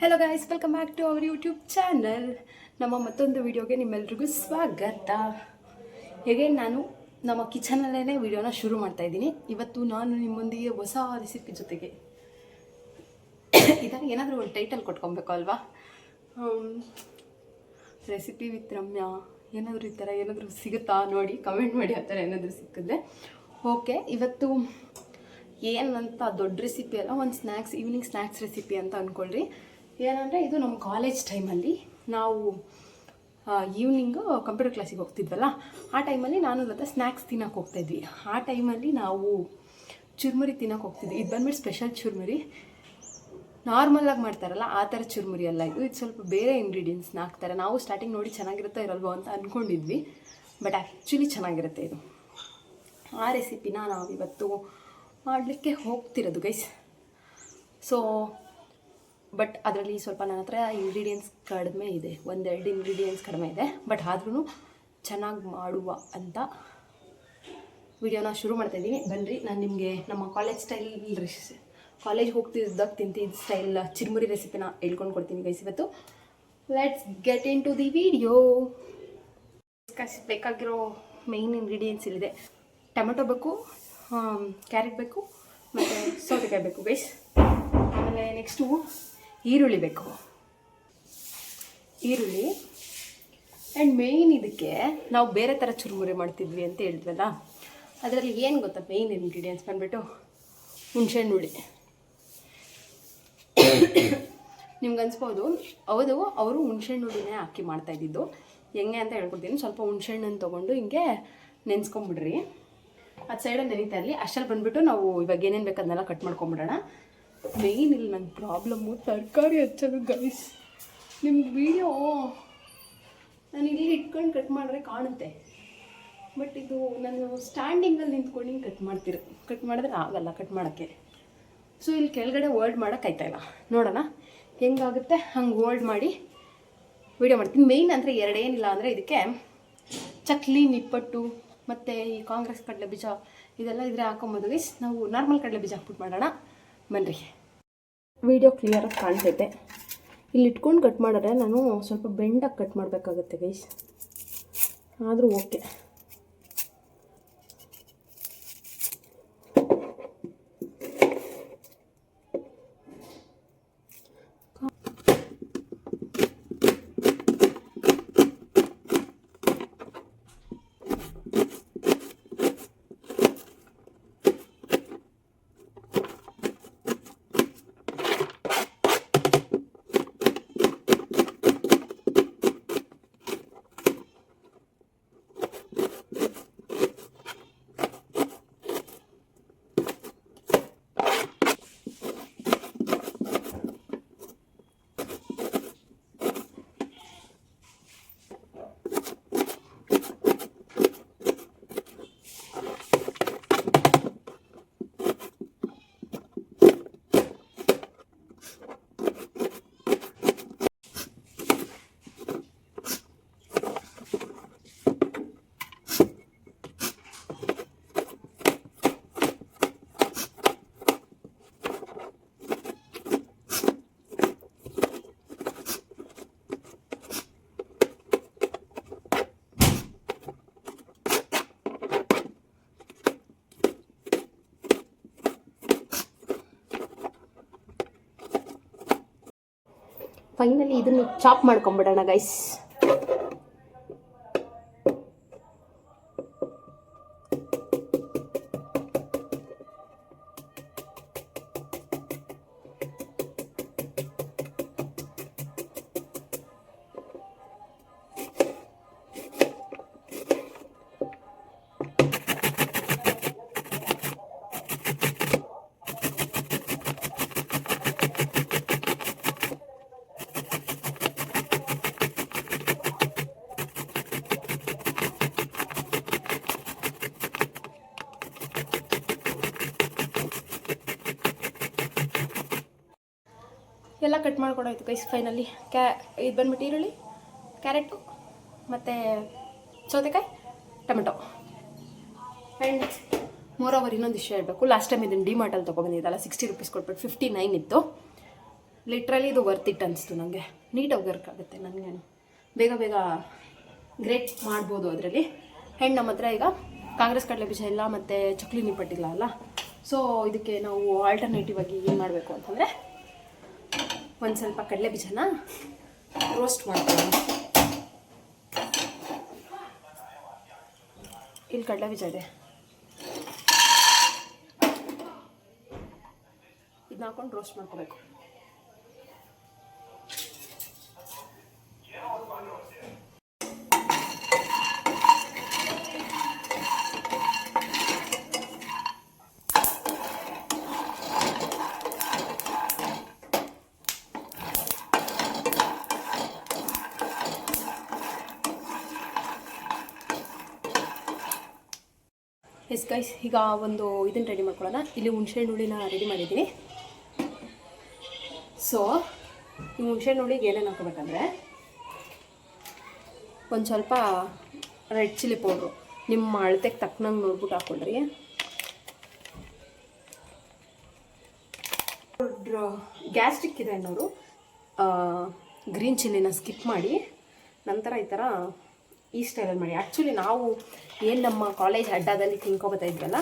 Hello guys welcome back to our YouTube channel ನಮ್ಮ ಮತ್ತೊಂದು ವಿಡಿಯೋಗೆ ನಿಮ್ಮೆಲ್ರಿಗೂ ಸ್ವಾಗತ. ಹೇಗೆ, ನಾನು ನಮ್ಮ ಕಿಚನಲ್ಲೇ ವಿಡಿಯೋನ ಶುರು ಮಾಡ್ತಾ ಇದ್ದೀನಿ. ಇವತ್ತು ನಾನು ನಿಮ್ಮೊಂದಿಗೆ ಹೊಸ ರೆಸಿಪಿ ಜೊತೆಗೆ ಇದನ್ನು ಏನಾದರೂ ಒಂದು ಟೈಟಲ್ ಕೊಟ್ಕೊಬೇಕು ಅಲ್ವಾ? Recipe with Ramya. ಏನಾದರೂ ಈ ಥರ ಏನಾದರೂ ಸಿಗುತ್ತಾ ನೋಡಿ ಕಮೆಂಟ್ ಮಾಡಿ ಆ ಥರ ಏನಾದರೂ ಸಿಕ್ಕಿದ್ರೆ. ಓಕೆ ಇವತ್ತು ಏನಂತ ದೊಡ್ಡ ರೆಸಿಪಿ ಅಲ್ಲ, ಒಂದು ಸ್ನ್ಯಾಕ್ಸ್ ಈವ್ನಿಂಗ್ ಸ್ನ್ಯಾಕ್ಸ್ ರೆಸಿಪಿ ಅಂತ ಅಂದ್ಕೊಳ್ರಿ ಏನಂದರೆ ಇದು ನಮ್ಮ ಕಾಲೇಜ್ ಟೈಮಲ್ಲಿ ನಾವು ಈವ್ನಿಂಗು ಕಂಪ್ಯೂಟರ್ ಕ್ಲಾಸಿಗೆ ಹೋಗ್ತಿದ್ವಲ್ಲ? ಆ ಟೈಮಲ್ಲಿ ನಾನು ಲತಾ ಸ್ನ್ಯಾಕ್ಸ್ ತಿನ್ನೋಕೆ ಹೋಗ್ತಾಯಿದ್ವಿ ಆ ಟೈಮಲ್ಲಿ ನಾವು ಚುರುಮುರಿ ತಿನ್ನೋಕೆ ಹೋಗ್ತಿದ್ವಿ. ಇದು ಬಂದ್ಬಿಟ್ಟು ಸ್ಪೆಷಲ್ ಚುರುಮುರಿ. ನಾರ್ಮಲಾಗಿ ಮಾಡ್ತಾರಲ್ಲ, ಆ ಥರ ಚುರುಮುರಿ ಅಲ್ಲ ಇದು ಇದು ಸ್ವಲ್ಪ ಬೇರೆ ಇಂಗ್ರೀಡಿಯೆಂಟ್ಸ್ನ ಹಾಕ್ತಾರೆ. ನಾವು ಸ್ಟಾರ್ಟಿಂಗ್ ನೋಡಿ ಚೆನ್ನಾಗಿರುತ್ತೋ ಇರಲ್ವೋ ಅಂತ ಅಂದ್ಕೊಂಡಿದ್ವಿ ಬಟ್ ಆ್ಯಕ್ಚುಲಿ ಚೆನ್ನಾಗಿರುತ್ತೆ ಇದು. ಆ ರೆಸಿಪಿನ ನಾವಿವತ್ತು ಮಾಡಲಿಕ್ಕೆ ಹೋಗ್ತಿರೋದು ಗೈಸ್ ಸೊ ಬಟ್ ಅದರಲ್ಲಿ ಸ್ವಲ್ಪ ನನ್ನ ಹತ್ರ ಇಂಗ್ರೀಡಿಯೆಂಟ್ಸ್ ಕಡಿಮೆ ಇದೆ. ಒಂದೆರಡು ಇಂಗ್ರೀಡಿಯೆಂಟ್ಸ್ ಕಡಿಮೆ ಇದೆ. ಬಟ್ ಆದ್ರೂ ಚೆನ್ನಾಗಿ ಮಾಡುವ ಅಂತ ವಿಡಿಯೋನ ಶುರು ಮಾಡ್ತಾ ಇದ್ದೀನಿ. ಬನ್ನಿರಿ ನಾನು ನಿಮಗೆ ನಮ್ಮ ಕಾಲೇಜ್ ಸ್ಟೈಲ್ ಕಾಲೇಜ್ ಹೋಗ್ತಿದ್ದಾಗ ತಿಂತಿದ್ದ ಸ್ಟೈಲ್ ಚಿರುಮುರಿ ರೆಸಿಪಿನ ಹೇಳ್ಕೊಂಡು ಕೊಡ್ತೀನಿ ಗೈಸ್ ಇವತ್ತು. Let's get in to the video ಬೇಕಾಗಿರೋ ಮೇಯ್ನ್ ಇಂಗ್ರೀಡಿಯೆಂಟ್ಸ್ ಇಲ್ಲಿದೆ. ಟೊಮೆಟೊ ಬೇಕು ಕ್ಯಾರೆಟ್ ಬೇಕು, ಮತ್ತು ಸೌತೆಕಾಯಿ ಬೇಕು ಗೈಸ್ ಆಮೇಲೆ ನೆಕ್ಸ್ಟು ಈರುಳ್ಳಿ ಬೇಕು. ಈರುಳ್ಳಿ. ಆ್ಯಂಡ್ ಮೇಯ್ನ್ ಇದಕ್ಕೆ ನಾವು ಬೇರೆ ಥರ ಚುರುಮುರಿ ಮಾಡ್ತಿದ್ವಿ ಅಂತ ಹೇಳಿದ್ವಲ್ಲ, ಅದರಲ್ಲಿ ಏನು ಗೊತ್ತಾ ಮೇಯ್ನ್ ಇಂಗ್ರೀಡಿಯೆಂಟ್ಸ್ ಬಂದುಬಿಟ್ಟು? ಹುಣಸೆಹಣ್ಣು ಹುಳಿ ನಿಮ್ಗೆ ಅನ್ಸ್ಬೋದು, ಹೌದು, ಅವರು ಹುಣ್ಸೆಹಣ್ಣು ಹುಳಿನೇ ಹಾಕಿ ಮಾಡ್ತಾ ಇದ್ದಿದ್ದು. ಹೆಂಗೆ ಅಂತ ಹೇಳ್ಕೊಡ್ತೀನಿ, ಸ್ವಲ್ಪ ಹುಣ್ಸೆಹಣ್ಣನ್ನು ತೊಗೊಂಡು ಹಿಂಗೆ ನೆನೆಸ್ಕೊಂಬಿಡ್ರಿ. ಅದು ಸೈಡಲ್ಲಿ ನೆನೀತಾ ಇರಲಿ ಅಷ್ಟಲ್ಲಿ ಬಂದುಬಿಟ್ಟು ನಾವು ಇವಾಗ ಏನೇನು ಬೇಕು ಅದನ್ನೆಲ್ಲ ಕಟ್ ಮಾಡ್ಕೊಂಬಿಡೋಣ. ಮೇಯ್ನ್ ಇಲ್ಲಿ ನನ್ನ ಪ್ರಾಬ್ಲಮ್ಮು ತರಕಾರಿ ಹಚ್ಚೋದು ಗೈಸ್ ನಿಮ್ಗೆ ವಿಡಿಯೋ ನಾನು ಇಲ್ಲಿ ಇಟ್ಕೊಂಡು ಕಟ್ ಮಾಡಿದ್ರೆ ಕಾಣುತ್ತೆ. ಬಟ್ ಇದು ನಾನು ಸ್ಟ್ಯಾಂಡಿಂಗಲ್ಲಿ ನಿಂತ್ಕೊಂಡು ಹಿಂಗೆ ಕಟ್ ಮಾಡ್ತೀರಿ ಕಟ್ ಮಾಡಿದ್ರೆ ಆಗಲ್ಲ ಕಟ್ ಮಾಡೋಕ್ಕೆ. ಸೊ ಇಲ್ಲಿ ಕೆಳಗಡೆ ವರ್ಡ್ ಮಾಡೋಕ್ಕಾಯ್ತಾ ಇಲ್ಲ. ನೋಡೋಣ. ಹೆಂಗಾಗುತ್ತೆ? ಹಂಗೆ ಹೋಲ್ಡ್ ಮಾಡಿ ವೀಡಿಯೋ ಮಾಡ್ತೀನಿ. ಮೇಯ್ನ್ ಅಂದರೆ ಎರಡೇನಿಲ್ಲ ಅಂದರೆ ಇದಕ್ಕೆ ಚಕ್ಲಿ, ನಿಪ್ಪಟ್ಟು, ಮತ್ತು ಈ ಕಾಂಗ್ರೆಸ್ ಕಡಲೆ ಬೀಜ, ಇದೆಲ್ಲ ಇದ್ರೆ ಹಾಕೊಂಬೋದು ಗೈಸ್ ನಾವು ನಾರ್ಮಲ್ ಕಡಲೆ ಬೀಜ ಹಾಕ್ಬಿಟ್ಟು ಮಾಡೋಣ. ಬನ್ನಿರಿ ವಿಡಿಯೋ ಕ್ಲಿಯರಾಗಿ ಕಾಣ್ತೈತೆ. ಇಲ್ಲಿ ಇಟ್ಕೊಂಡು ಕಟ್ ಮಾಡಿದ್ರೆ ನಾನು ಸ್ವಲ್ಪ ಬೆಂಡಾಗಿ ಕಟ್ ಮಾಡಬೇಕಾಗತ್ತೆ ಗೈಸ್ ಆದರೂ ಓಕೆ ಫೈನಲಿ ಇದನ್ನು ಚಾಪ್ ಮಾಡ್ಕೊಂಬಿಡೋಣ ಗೈಸ್ ಎಲ್ಲ ಕಟ್ ಮಾಡ್ಕೊಡೋಯ್ತು ಕೈಸ್ ಫೈನಲಿ ಕ್ಯಾ ಇದು ಬಂದ್ಬಿಟ್ಟು ಈರುಳ್ಳಿ, ಕ್ಯಾರೆಟು, ಮತ್ತು ಸೌತೆಕಾಯಿ, ಟೊಮೆಟೊ. ಆ್ಯಂಡ್ ಮೋರ್ ಓವರ್ ಇನ್ನೊಂದು ವಿಷಯ ಹೇಳಬೇಕು. ಲಾಸ್ಟ್ ಟೈಮ್ ಇದನ್ನು ಡಿಮಾರ್ಟಲ್ಲಿ ತೊಗೊಬಂದಿದ್ದಲ್ಲ ಸಿಕ್ಸ್ಟಿ ರುಪೀಸ್ ಕೊಟ್ಬಿಟ್ಟು ಫಿಫ್ಟಿ ನೈನ್ ಇತ್ತು. ಲಿಟ್ರಲಿ ಇದು ವರ್ತ್ ಇಟ್ ಅನಿಸ್ತು ನನಗೆ ನೀಟಾಗಿ ವರ್ಕ್ ಆಗುತ್ತೆ ನನಗೇನು. ಬೇಗ ಬೇಗ ಗ್ರೇಟ್ ಮಾಡ್ಬೋದು ಅದರಲ್ಲಿ. ಆ್ಯಂಡ್ ನಮ್ಮ ಹತ್ರ ಈಗ ಕಾಂಗ್ರೆಸ್ ಕಡಲೆ ಬೀಜ ಇಲ್ಲ, ಮತ್ತು ಚಕ್ಲಿ ನಿಪ್ಪಟ್ಟಿಲ್ಲ ಅಲ್ಲ. ಸೊ ಇದಕ್ಕೆ ನಾವು ಆಲ್ಟರ್ನೇಟಿವ್ ಆಗಿ ಏನು ಮಾಡಬೇಕು ಅಂತಂದರೆ ಒಂದು ಸ್ವಲ್ಪ ಕಡಲೆ ಬೀಜನ ರೋಸ್ಟ್ ಮಾಡ್ತೀನಿ. ಇಲ್ಲಿ ಕಡಲೆ ಬೀಜ ಇದೆ. ಇದನ್ನ ಹಾಕೊಂಡು ರೋಸ್ಟ್ ಮಾಡ್ಕೋಬೇಕು. ಎಸ್ ಗೈಸ್ ಈಗ ಒಂದು ಇದನ್ನು ರೆಡಿ ಮಾಡ್ಕೊಳ್ಳೋಣ. ಇಲ್ಲಿ ಹುಣಸೆಹಣ್ಣು ಹುಳಿನ ರೆಡಿ ಮಾಡಿದ್ದೀನಿ. ಸೊ ಈ ಹುಣಸೆಹಣ್ಣು ಹುಳಿಗೆ ಏನೇನು ಹಾಕೋಬೇಕಂದ್ರೆ, ಒಂದು ಸ್ವಲ್ಪ ರೆಡ್ ಚಿಲ್ಲಿ ಪೌಡ್ರು ನಿಮ್ಮ ಅಳತೆಗೆ ತಕ್ಕನಂಗೆ ನೋಡ್ಬಿಟ್ಟು ಹಾಕ್ಕೊಳ್ರಿ ಗ್ಯಾಸ್ಟ್ರಿಕ್ ಇದೆ ಅನ್ನೋರು ಗ್ರೀನ್ ಚಿಲ್ಲಿನ ಸ್ಕಿಪ್ ಮಾಡಿ, ನಂತರ ಈ ಥರ ಈ ಸ್ಟೈಲಲ್ಲಿ ಮಾಡಿ. ಆ್ಯಕ್ಚುಲಿ ನಾವು ಏನು ನಮ್ಮ ಕಾಲೇಜ್ ಅಡ್ಡಾದಲ್ಲಿ ತಿನ್ಕೊಬತ್ತಾ ಇದ್ವಲ್ಲ,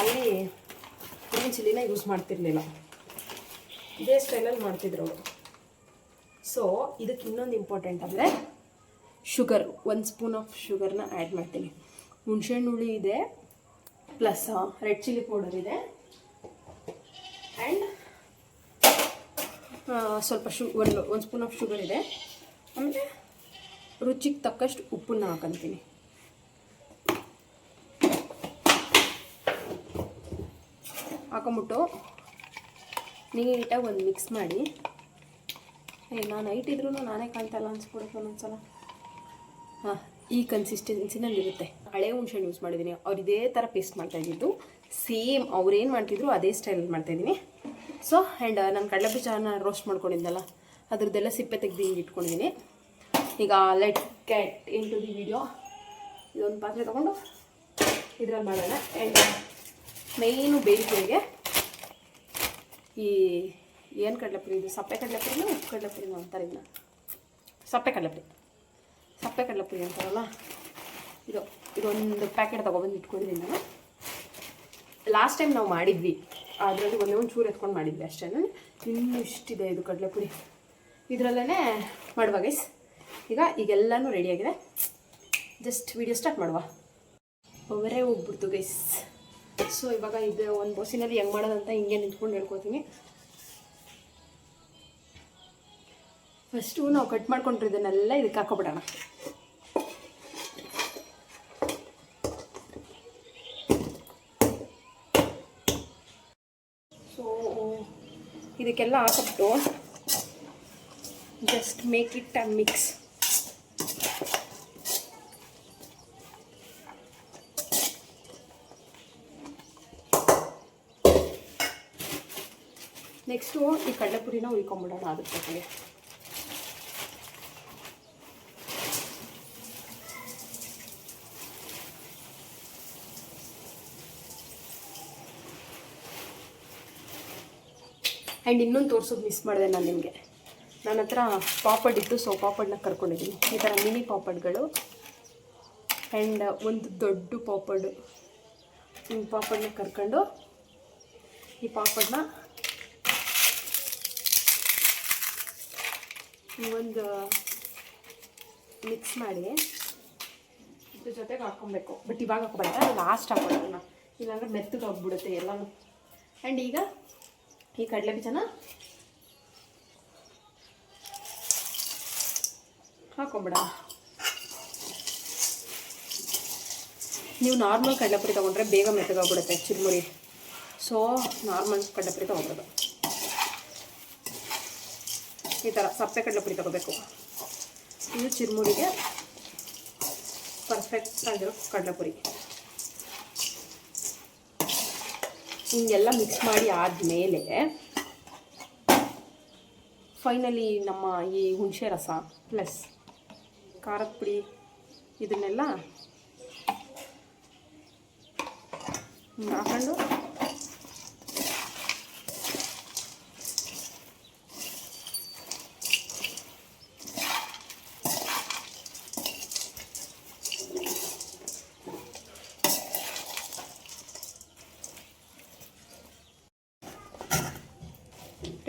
ಅಲ್ಲಿ ಗ್ರೀನ್ ಚಿಲ್ಲಿನ ಯೂಸ್ ಮಾಡ್ತಿರ್ಲಿಲ್ಲ. ಇದೇ ಸ್ಟೈಲಲ್ಲಿ ಮಾಡ್ತಿದ್ರು ಅವರು. ಸೊ ಇದಕ್ಕೆ ಇನ್ನೊಂದು ಇಂಪಾರ್ಟೆಂಟ್ ಅಂದರೆ ಶುಗರ್ ಒಂದು ಸ್ಪೂನ್ ಆಫ್ ಶುಗರ್ನ ಆ್ಯಡ್ ಮಾಡ್ತೀನಿ. ಹುಣಸೆಹಣ್ಣು ಹುಳಿ ಇದೆ ಪ್ಲಸ್ ರೆಡ್ ಚಿಲ್ಲಿ ಪೌಡರ್ ಇದೆ ಆ್ಯಂಡ್ ಸ್ವಲ್ಪ ಶು, ಒಂದು ಒಂದು ಸ್ಪೂನ್ ಆಫ್ ಶುಗರ್ ಇದೆ. ಆಮೇಲೆ ರುಚಿಗೆ ತಕ್ಕಷ್ಟು ಉಪ್ಪನ್ನು ಹಾಕೊಂತೀನಿ. ಹಾಕೊಂಬಿಟ್ಟು ನೀಟಾಗಿ ಒಂದು ಮಿಕ್ಸ್ ಮಾಡಿ. ಏ, ನಾನು ಇದ್ರೂ ನಾನೇ ಕಾಣ್ತಾಯಿಲ್ಲ ಅನ್ಸ್ಬಿಡುತ್ತೆ ಒಂದೊಂದ್ಸಲ. ಹಾಂ, ಈ ಕನ್ಸಿಸ್ಟೆನ್ಸಿನಲ್ಲಿರುತ್ತೆ ಹಳೆ ಹುಣ್ಸೆಹಣ್ಣು ಯೂಸ್ ಮಾಡಿದ್ದೀನಿ. ಅವ್ರು ಇದೇ ಥರ ಪೇಸ್ಟ್ ಮಾಡ್ತಾಯಿದ್ದು ಸೇಮ್ ಅವ್ರೇನು ಮಾಡ್ತಿದ್ರು, ಅದೇ ಸ್ಟೈಲಲ್ಲಿ ಮಾಡ್ತಾಯಿದ್ದೀನಿ ಸೊ ಆ್ಯಂಡ್ ನಾನು ಕಡಲೆ ಬೀಜನ ರೋಸ್ಟ್ ಮಾಡ್ಕೊಂಡಿದ್ದಲ್ಲ ಅದ್ರದ್ದೆಲ್ಲ ಸಿಪ್ಪೆ ತೆಗೆದು ಹಿಂಗೆ ಇಟ್ಕೊಂಡಿದ್ದೀನಿ. ಈಗ let get in to the video ಇದೊಂದು ಪಾತ್ರೆ ತೊಗೊಂಡು ಇದ್ರಲ್ಲಿ ಮಾಡೋಣ. ಆ್ಯಂಡ್ ಮೇಯ್ನು ಬೇಯಿಕೆಗೆ ಈ ಏನು ಕಡಲೆಪುರಿ ಇದು? ಸಪ್ಪೆ ಕಡಲೆಪುರಿ ಉಪ್ಪು ಕಡಲೆಪುರಿನೂ ಅಂತಾರೆ ಇದನ್ನ? ಸಪ್ಪೆ ಕಡಲೆಪುರಿ ಸಪ್ಪೆ ಕಡಲೆಪುರಿ ಅಂತಾರಲ್ಲ? ಇದು, ಇದೊಂದು ಪ್ಯಾಕೆಟ್ ತೊಗೊಬಂದು ಇಟ್ಕೊಂಡಿದ್ದೀನಿ ನಾನು. ಲಾಸ್ಟ್ ಟೈಮ್ ನಾವು ಮಾಡಿದ್ವಿ. ಅದರಲ್ಲಿ ಒಂದೇ ಒಂದು ಚೂರು ಎತ್ಕೊಂಡು ಮಾಡಿದ್ವಿ ಅಷ್ಟೇ ಇನ್ನೂ ಇಷ್ಟಿದೆ ಇದು ಕಡಲೆಪುರಿ ಇದರಲ್ಲೇ ಮಾಡುವ ಗೈಸ್ ಈಗ ಈಗೆಲ್ಲನೂ ರೆಡಿಯಾಗಿದೆ ಜಸ್ಟ್ ವಿಡಿಯೋ ಸ್ಟಾರ್ಟ್ ಮಾಡುವ. ಅವರೇ ಹೋಗ್ಬಿಡ್ತು ಗೈಸ್ ಸೊ ಇವಾಗ ಇದು ಒಂದು ಬಸ್ಸಿನಲ್ಲಿ ಹೆಂಗೆ ಮಾಡೋದಂತ ಹಿಂಗೆ ನಿಂತ್ಕೊಂಡು ಹೇಳ್ಕೊತೀನಿ. ಫಸ್ಟು ನಾವು ಕಟ್ ಮಾಡ್ಕೊಂಡಿರೋದನ್ನೆಲ್ಲ ಇದಕ್ಕೆ ಹಾಕೋಬಿಡೋಣ. ಸೊ ಇದಕ್ಕೆಲ್ಲ ಹಾಕೊಬಿಟ್ಟು just make it a mix next ಈ ಕಡಲೆಪುರಿನ ಉಯ್ಕೊಂಬಿಡೋಣ ಅದ್ರ ಜೊತೆಗೆ. ಆ್ಯಂಡ್ ಇನ್ನೊಂದು ತೋರಿಸೋದು ಮಿಸ್ ಮಾಡಿದೆ ನಾನು ನಿಮಗೆ. ನನ್ನ ಹತ್ರ ಪಾಪಡ್ ಇತ್ತು ಸೊ ಪಾಪಡ್ನ ಕರ್ಕೊಂಡಿದ್ದೀನಿ. ಈ ಥರ ಮಿನಿ ಪಾಪಡ್ಗಳು. ಆ್ಯಂಡ್ ಒಂದು ದೊಡ್ಡ ಪಾಪಡ್. ಈ ಪಾಪಡ್ನ ಕರ್ಕೊಂಡು ಈ ಪಾಪಡ್ನ ಒಂದು ಮಿಕ್ಸ್ ಮಾಡಿ ಇದ್ರ ಜೊತೆಗೆ ಹಾಕ್ಕೊಬೇಕು. ಬಟ್ ಇವಾಗ ಹಾಕೋಬೇಡ ಲಾಸ್ಟ್ ಹಾಕೋಣ ಇಲ್ಲಾಂದ್ರೆ ಮೆತ್ತಗೆ ಹೋಗ್ಬಿಡುತ್ತೆ ಎಲ್ಲನೂ. ಆ್ಯಂಡ್ ಈಗ ಈ ಕಡಲೆ ಬೀಜನ ಹಾಕೊಂಬಿಡ ನೀವು ನಾರ್ಮಲ್ ಕಡಲೆಪುರಿ ತೊಗೊಂಡ್ರೆ ಬೇಗ ಮೆತ್ತಗಾಗ್ಬಿಡುತ್ತೆ, ಚುರುಮುರಿ. ಸೊ ನಾರ್ಮಲ್ ಕಡಲೆಪುರಿ ತೊಗೊಬೋದು ಈ ಥರ ಸಪ್ಪೆ ಕಡಲೆಪುರಿ ತಗೋಬೇಕು. ಇದು ಚಿರುಮುರಿಗೆ ಪರ್ಫೆಕ್ಟ್ ಆಗಿರೋ ಕಡಲೆಪುರಿ. ಹಿಂಗೆಲ್ಲ ಮಿಕ್ಸ್ ಮಾಡಿ ಆದಮೇಲೆ ಫೈನಲಿ ನಮ್ಮ ಈ ಹುಣಸೆ ರಸ ಪ್ಲಸ್ ಖಾರದ ಪುಡಿ ಇದನ್ನೆಲ್ಲ ಹಾಕೊಂಡು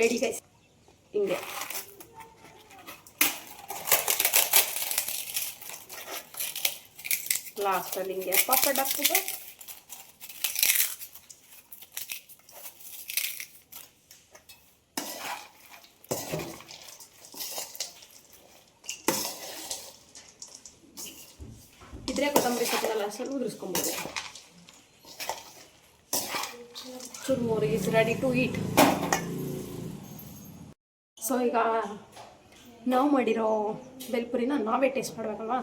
ರೆಡಿ ಗೈಸ್ ಹಿಂಗೆ ಲಾಸ್ಟಲ್ಲಿ ಹಿಂಗೆ ಪಾಪಡ್ ಹಾಕ್ಬಿಟ್ಟು ಇದ್ರೆ ಕೊತ್ತಂಬರಿ ಸೊಪ್ಪನ್ನ ಲಾಸ್ಟಲ್ಲಿ ಉದುರಿಸ್ಕೊಂಬೋದು churumuri is ready to eat so ಈಗ ನಾವು ಮಾಡಿರೋ ಬೆಲ್ಪುರಿನ ನಾವೇ ಟೇಸ್ಟ್ ಮಾಡಬೇಕಲ್ವಾ?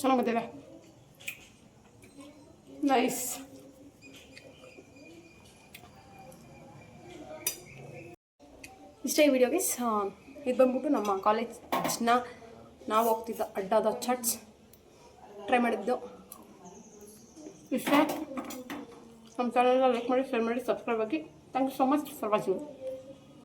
ಚೆನ್ನಾಗಿ ಬಂದಿದೆ. ನೈಸ್ ಇಷ್ಟೇ ಈ ವಿಡಿಯೋಗೆ ಇದು ಬಂದ್ಬಿಟ್ಟು ನಮ್ಮ ಕಾಲೇಜ್ನ ನಾವು ಹೋಗ್ತಿದ್ದ ಅಡ್ಡಾದ ಚಟ್ಸ್ ಟ್ರೈ ಮಾಡಿದ್ದು. ಇಷ್ಟ ನಮ್ಮ ಚಾನಲ್ನ ಲೈಕ್ ಮಾಡಿ ಶೇರ್ ಮಾಡಿ ಸಬ್ಸ್ಕ್ರೈಬ್ ಆಗಿ. Thank you so much for watching